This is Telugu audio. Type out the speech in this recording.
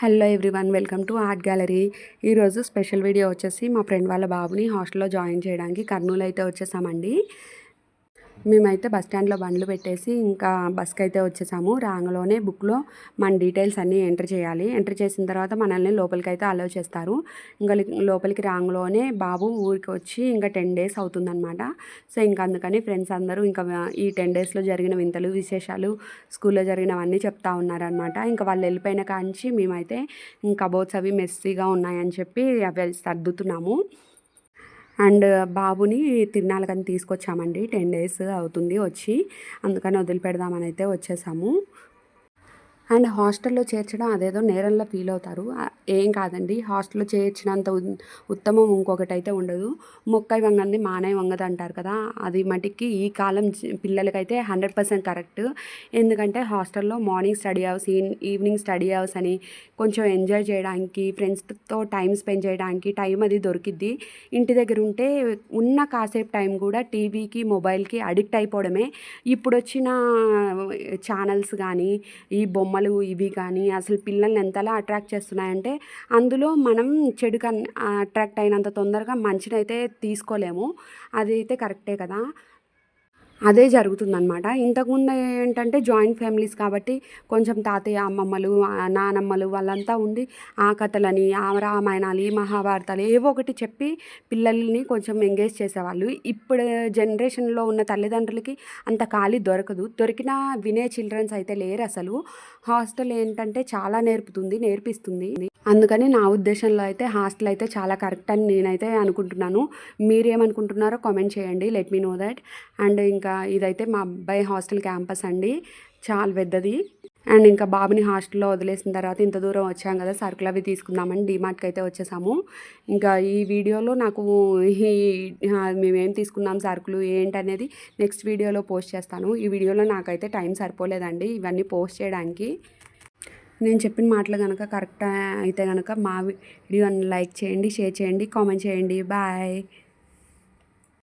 Hello everyone welcome to art gallery. ఈరోజు స్పెషల్ వీడియో వచ్చేసి మా ఫ్రెండ్ వాళ్ళ బాబుని హాస్టల్లో జాయిన్ చేయడానికి కర్నూలు అయితే వచ్చేసామండి. మేమైతే బస్ స్టాండ్లో బండ్లు పెట్టేసి ఇంకా బస్కి అయితే వచ్చేసాము. రాంగ్లోనే బుక్లో మన డీటెయిల్స్ అన్నీ ఎంటర్ చేయాలి. ఎంటర్ చేసిన తర్వాత మనల్ని లోపలికి అయితే అలౌ చేస్తారు. ఇంకా లోపలికి రాంగ్లోనే బాబు ఊరికి వచ్చి ఇంకా టెన్ డేస్ అవుతుందన్నమాట. సో ఇంకా అందుకని ఫ్రెండ్స్ అందరూ ఇంకా ఈ టెన్ డేస్లో జరిగిన వింతలు విశేషాలు స్కూల్లో జరిగినవన్నీ చెప్తా ఉన్నారనమాట ఇంకా వాళ్ళు వెళ్ళిపోయిన కాంచి మేమైతే ఇంకా కబోర్డ్స్ అవి మెస్సీగా ఉన్నాయని చెప్పి అవి సర్దుతున్నాము. అండ్ బాబుని తిరునాళ్ళకని తీసుకొచ్చామండి. టెన్ డేస్ అవుతుంది వచ్చి. అందుకని వదిలిపెడదామని అయితే వచ్చేసాము. అండ్ హాస్టల్లో చేర్చడం అదేదో నేరంలో ఫీల్ అవుతారు. ఏం కాదండి. హాస్టల్లో చేర్చినంత ఉత్తమం ఇంకొకటి అయితే ఉండదు. మొక్కై వంగంది మానే వంగదు అంటారు కదా. అది మటుకి ఈ కాలం పిల్లలకైతే హండ్రెడ్ పర్సెంట్ కరెక్ట్. ఎందుకంటే హాస్టల్లో morning study hours evening study hours అని కొంచెం ఎంజాయ్ చేయడానికి ఫ్రెండ్స్తో టైం స్పెండ్ చేయడానికి టైం అది దొరికిద్ది. ఇంటి దగ్గర ఉంటే ఉన్న కాసేపు టైం కూడా టీవీకి మొబైల్కి అడిక్ట్ అయిపోవడమే. ఇప్పుడు వచ్చిన ఛానల్స్ కానీ ఈ బొమ్మ బొమ్మలు ఇవి కానీ అసలు పిల్లల్ని ఎంతలా అట్రాక్ట్ చేస్తున్నాయంటే అందులో మనం చెడు అట్రాక్ట్ అయినంత తొందరగా మంచినైతే తీసుకోలేము. అది అయితే కరెక్టే కదా. అదే జరుగుతుందనమాట ఇంతకుముందు ఏంటంటే జాయింట్ ఫ్యామిలీస్ కాబట్టి కొంచెం తాతయ్య అమ్మమ్మలు నానమ్మలు వాళ్ళంతా ఉండి ఆ కథలని ఆ రామాయణాలు ఈ మహాభారతాలు ఏవో ఒకటి చెప్పి పిల్లల్ని కొంచెం ఎంగేజ్ చేసేవాళ్ళు. ఇప్పుడు జనరేషన్లో ఉన్న తల్లిదండ్రులకి అంత ఖాళీ దొరకదు. దొరికినా వినే చిల్డ్రన్స్ అయితే లేరు అసలు. హాస్టల్ ఏంటంటే చాలా నేర్పుతుంది నేర్పిస్తుంది. అందుకని నా ఉద్దేశంలో అయితే హాస్టల్ అయితే చాలా కరెక్ట్ అని నేనైతే అనుకుంటున్నాను. మీరేమనుకుంటున్నారో కామెంట్ చేయండి. Let me know that. And ఇంకా ఇదైతే మా అబ్బాయి హాస్టల్ క్యాంపస్ అండి. చాలా పెద్దది. అండ్ ఇంకా బాబుని హాస్టల్లో వదిలేసిన తర్వాత ఇంత దూరం వచ్చాం కదా సరుకులు అవి తీసుకుందామని డిమార్ట్కి అయితే వచ్చేసాము. ఇంకా ఈ వీడియోలో నాకు ఈ మేమేం తీసుకున్నాం సరుకులు ఏంటనేది నెక్స్ట్ వీడియోలో పోస్ట్ చేస్తాను. ఈ వీడియోలో నాకైతే టైం సరిపోలేదండి ఇవన్నీ పోస్ట్ చేయడానికి. నేను చెప్పిన మాటలు కనుక కరెక్ట్ అయితే కనుక మా వీడియోని లైక్ చేయండి షేర్ చేయండి కామెంట్ చేయండి. బాయ్.